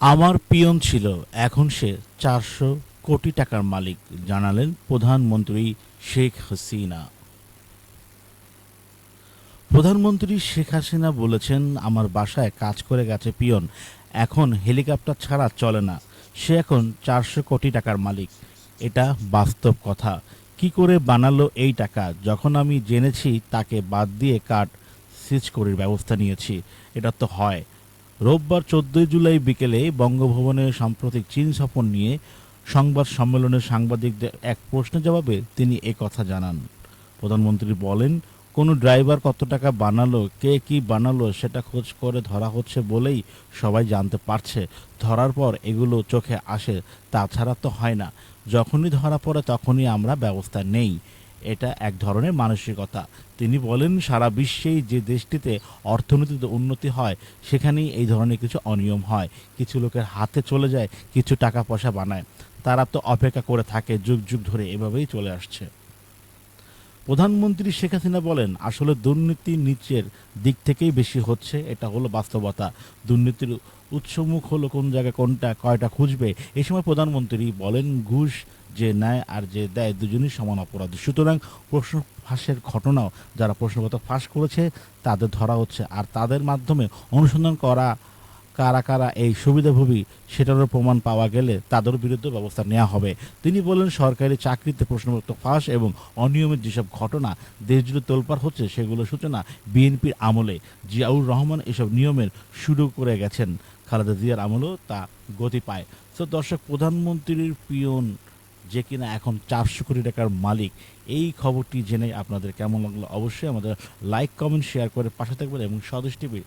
আমার পিয়ন ছিল। এখন সে চারশো কোটি টাকার মালিক, জানালেন প্রধানমন্ত্রী শেখ হাসিনা। প্রধানমন্ত্রী শেখ হাসিনা বলেছেন, আমার বাসায় কাজ করে গেছে পিয়ন। এখন হেলিকপ্টার ছাড়া চলে না। সে এখন চারশো কোটি টাকার মালিক। এটা বাস্তব কথা। কি করে বানালো এই টাকা? যখন আমি জেনেছি, তাকে বাদ দিয়ে কার্ড সিজ করার ব্যবস্থা নিয়েছি। এটা তো হয়। রোববার চোদ্দই জুলাই বিকেলে বঙ্গভবনে সাম্প্রতিক চীন সফর নিয়ে সংবাদ সম্মেলনে সাংবাদিকদের এক প্রশ্নের জবাবে তিনি কথা জানান। প্রধানমন্ত্রী বলেন, কোনো ড্রাইভার কত টাকা বানালো, কে কি বানালো, সেটা খোঁজ করে ধরা হচ্ছে বলেই সবাই জানতে পারছে। ধরার পর এগুলো চোখে আসে, তাছাড়া তো হয় না। যখনই ধরা পড়ে তখনই আমরা ব্যবস্থা নেই। এটা এক ধরনের মানসিকতা। তিনি বলেন, সারা বিশ্বেই যে দেশটিতে অর্থনীতিতে উন্নতি হয়, সেখানেই এই ধরনের কিছু অনিয়ম হয়। কিছু লোকের হাতে চলে যায়, কিছু টাকা পয়সা বানায়। তারা তো অপেক্ষা করে থাকে, যুগ যুগ ধরে এভাবেই চলে আসছে। প্রধানমন্ত্রী শেখ হাসিনা বলেন, আসলে দুর্নীতি নিচের দিক থেকেই বেশি হচ্ছে, এটা হলো বাস্তবতা। দুর্নীতির উৎসমুখ হলো কোন জায়গায় কোনটা, কয়টা খুঁজবে? এই সময় প্রধানমন্ত্রী বলেন, ঘুষ যে নেয় আর যে দেয় দুজনই সমান অপরাধী। সুতরাং প্রশ্ন ফাঁসের ঘটনাও, যারা প্রশ্নপত্র ফাঁস করেছে, তাদের ধরা হচ্ছে। আর তাদের মাধ্যমে অনুসন্ধান করা কারা কারা এই সুবিধাভোগী সেটারও প্রমাণ পাওয়া গেলে তাদের বিরুদ্ধে ব্যবস্থা নেওয়া হবে। তিনি বলেন, সরকারি চাকরিতে প্রশ্নপত্র ফাঁস এবং অনিয়মের যেসব ঘটনা দেশজুড়ে তোলপাড় হচ্ছে সেগুলো সূচনা বিএনপির আমলে। জিয়াউর রহমান এসব নিয়মের শুরু করে গেছেন। খালেদা জিয়ার আমলেও তা গতি পায়। তো দর্শক, প্রধানমন্ত্রীর পিয়ন যে কিনা এখন চারশো কোটি টাকার মালিক, এই খবরটি জেনে আপনাদের কেমন লাগল? অবশ্যই আমাদের লাইক, কমেন্ট, শেয়ার করে পাশে থাকবেন এবং স্বদেশ টিভির